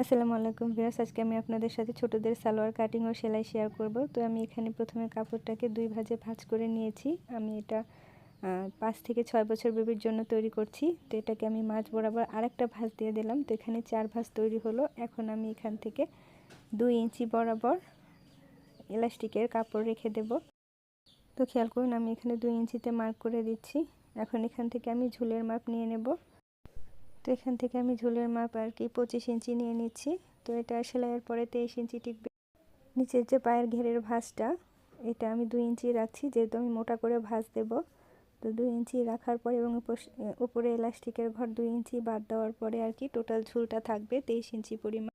আসসালামু আলাইকুম ভিউয়ার্স, আজকে আমি আপনাদের সাথে ছোটদের সালোয়ার কাটিং ও সেলাই শেয়ার করব। তো আমি এখানে প্রথমে কাপড়টাকে দুই ভাজে ভাঁজ করে নিয়েছি। আমি এটা পাঁচ থেকে ছয় বছর বেবির জন্য তৈরি করছি। তো এটাকে আমি মাছ বরাবর আরেকটা ভাঁজ দিয়ে দিলাম। তো এখানে চার ভাঁজ তৈরি হলো। এখন আমি এখান থেকে দুই ইঞ্চি বরাবর এলাস্টিকের কাপড় রেখে দেব। তো খেয়াল করুন, আমি এখানে দুই ইঞ্চিতে মার্ক করে দিচ্ছি। এখন এখান থেকে আমি ঝুলের মাপ নিয়ে নেব। তো এখান থেকে আমি ঝুলের মাপ আর কি পঁচিশ ইঞ্চি নিয়ে নিচ্ছি। তো এটা সেলাইয়ের পরে তেইশ ইঞ্চি টিকবে। নিচের যে পায়ের ঘেরের ভাঁজটা, এটা আমি দুই ইঞ্চি রাখছি, যেহেতু আমি মোটা করে ভাঁজ দেব। তো দুই ইঞ্চি রাখার পরে এবং উপরে এলাস্টিকের ঘর দুই ইঞ্চি বাদ দেওয়ার পরে আর কি টোটাল ঝুলটা থাকবে তেইশ ইঞ্চি পরিমাণ।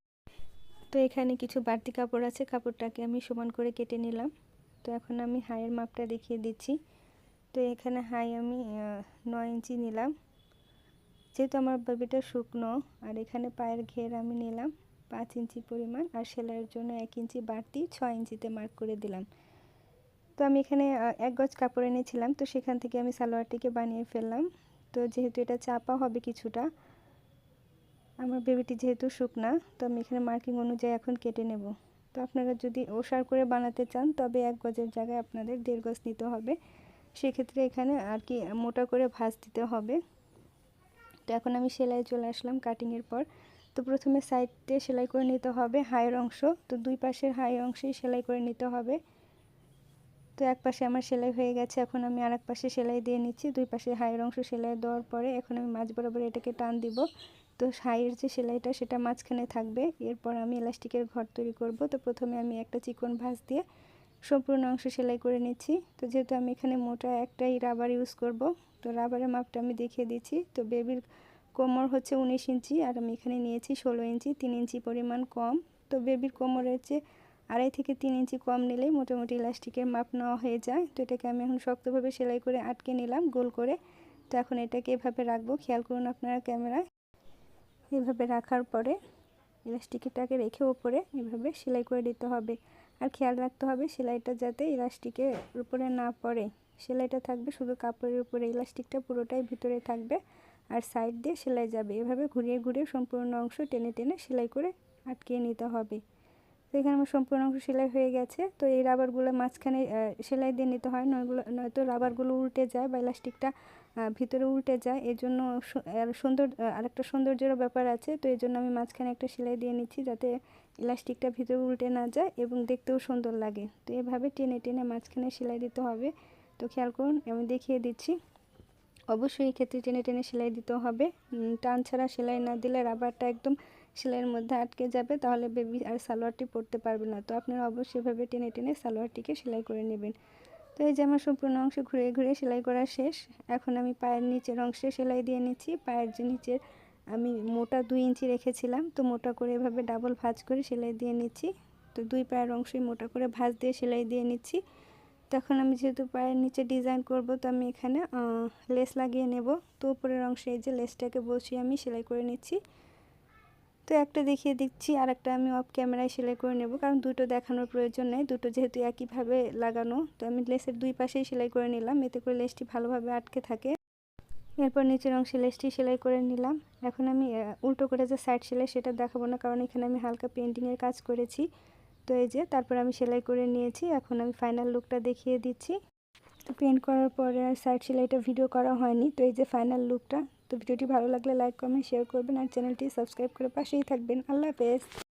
তো এখানে কিছু বাড়তি কাপড় আছে, কাপড়টাকে আমি সমান করে কেটে নিলাম। তো এখন আমি হাইয়ের মাপটা দেখিয়ে দিচ্ছি। তো এখানে হাই আমি নয় ইঞ্চি নিলাম। যেহেতু আমার বেবিটা শুকনো, আর এখানে পায়ের ঘের আমি নিলাম পাঁচ ইঞ্চি পরিমাণ, আর সেলাইয়ের জন্য এক ইঞ্চি বাড়তি ছয় ইঞ্চিতে মার্ক করে দিলাম। তো আমি এখানে এক গজ কাপড় এনেছিলাম, তো সেখান থেকে আমি সালোয়ারটিকে বানিয়ে ফেললাম। তো যেহেতু এটা চাপা হবে কিছুটা, আমার বেবিটি যেহেতু শুকনা, তো আমি এখানে মার্কিং অনুযায়ী এখন কেটে নেব। তো আপনারা যদি ওষার করে বানাতে চান, তবে এক গজের জায়গায় আপনাদের দেড় গজ নিতে হবে। সেক্ষেত্রে এখানে আর কি মোটা করে ভাঁজ দিতে হবে। তো এখন আমি সেলাই চলে আসলাম কাটিংয়ের পর। তো প্রথমে সাইডে সেলাই করে নিতে হবে হাইয়ের অংশ। তো দুই পাশের হাই অংশেই সেলাই করে নিতে হবে। তো এক পাশে আমার সেলাই হয়ে গেছে, এখন আমি আর পাশে সেলাই দিয়ে নিচ্ছি। দুই পাশে হাইয়ের অংশ সেলাই দেওয়ার পরে এখন আমি মাঝ বরাবর এটাকে টান দিব। তো হাইয়ের যে সেলাইটা, সেটা মাঝখানে থাকবে। এরপর আমি এলাস্টিকের ঘর তৈরি করব। তো প্রথমে আমি একটা চিকন ভাঁজ দিয়ে সম্পূর্ণ অংশ সেলাই করে নিচ্ছি। তো যেহেতু আমি এখানে মোটা একটাই রাবার ইউজ করব, তো রাবারের মাপটা আমি দেখিয়ে দিচ্ছি। তো বেবির কোমর হচ্ছে উনিশ ইঞ্চি আর আমি এখানে নিয়েছি ষোলো ইঞ্চি, তিন ইঞ্চি পরিমাণ কম। তো বেবির কোমরের চেয়ে আড়াই থেকে তিন ইঞ্চি কম নিলেই মোটামুটি ইলাস্টিকের মাপ নেওয়া হয়ে যায়। তো এটাকে আমি এখন শক্তভাবে সেলাই করে আটকে নিলাম গোল করে। তো এখন এটাকে এভাবে রাখব। খেয়াল করুন আপনারা ক্যামেরায়। এভাবে রাখার পরে ইলাস্টিকটাকে রেখে ওপরে এভাবে সেলাই করে দিতে হবে। আর খেয়াল রাখতে হবে সেলাইটা যাতে ইলাস্টিকের উপরে না পড়ে। সেলাইটা থাকবে শুধু কাপড়ের উপরে, ইলাস্টিকটা পুরোটাই ভিতরে থাকবে আর সাইড দিয়ে সেলাই যাবে। এভাবে ঘুরিয়ে ঘুরিয়ে সম্পূর্ণ অংশ টেনে টেনে সেলাই করে আটকিয়ে নিতে হবে। তো এখানে আমার সম্পূর্ণ অংশ সেলাই হয়ে গেছে। তো এই রাবারগুলো মাঝখানে সেলাই দিয়ে নিতে হয়, নয়গুলো, নয়তো রাবারগুলো উল্টে যায় বা ইলাস্টিকটা ভিতরে উল্টে যায়। এর জন্য সুন্দর আরেকটা সৌন্দর্যের ব্যাপার আছে। তো এই জন্য আমি মাঝখানে একটা সেলাই দিয়ে নিচ্ছি যাতে ইলাস্টিকটা ভিতরে উল্টে না যায় এবং দেখতেও সুন্দর লাগে। তো এভাবে টেনে টেনে মাঝখানে সেলাই দিতে হবে। তো খেয়াল করুন, আমি দেখিয়ে দিচ্ছি। অবশ্যই এই ক্ষেত্রে টেনে টেনে সেলাই দিতে হবে। টান ছাড়া সেলাই না দিলে রাবারটা একদম সেলাইয়ের মধ্যে আটকে যাবে। তাহলে বেবি আর সালোয়ারটি পরতে পারবে না। তো আপনারা অবশ্যই এভাবে টেনে টেনে সালোয়ারটিকে সেলাই করে নেবেন। তো এই যে আমার সম্পূর্ণ অংশ ঘুরে ঘুরে সেলাই করা শেষ। এখন আমি পায়ের নিচের অংশে সেলাই দিয়ে নিচ্ছি। পায়ের যে নিচের আমি মোটা দুই ইঞ্চি রেখেছিলাম, তো মোটা করে এভাবে ডাবল ভাঁজ করে সেলাই দিয়ে নিচ্ছি। তো দুই পায়ের অংশই মোটা করে ভাঁজ দিয়ে সেলাই দিয়ে নিচ্ছি। তখন আমি যেহেতু পায়ের নিচে ডিজাইন করব, তো আমি এখানে লেস লাগিয়ে নেব। তো উপরের অংশে এই যে লেসটাকে বসিয়ে আমি সেলাই করে নিচ্ছি। তো একটা দেখিয়ে দিচ্ছি আর একটা আমি অফ ক্যামেরায় সেলাই করে নেব। কারণ দুটো দেখানোর প্রয়োজন নেই, দুটো যেহেতু একইভাবে লাগানো, তো আমি লেসের দুই পাশেই সেলাই করে নিলাম। এতে করে লেসটি ভালোভাবে আটকে থাকে। এরপর নিচের অংশে লেসটি সেলাই করে নিলাম। এখন আমি উল্টো করে যে সাইড সেলাই সেটা দেখাবো না, কারণ এখানে আমি হালকা পেন্টিংয়ের কাজ করেছি। তো এই যে, তারপর আমি সেলাই করে নিয়েছি। এখন আমি ফাইনাল লুকটা দেখিয়ে দিচ্ছি। তো পেন্ট করার পরে আর সাইড সেলাইটা ভিডিও করা হয়নি, তো এই যে ফাইনাল লুকটা তো ভিডিওটি ভালো লাগলে লাইক, কমেন্ট শেয়ার করবেন আর চ্যানেলটি সাবস্ক্রাইব করে পাশেই থাকবেন। আল্লাহ হাফেজ।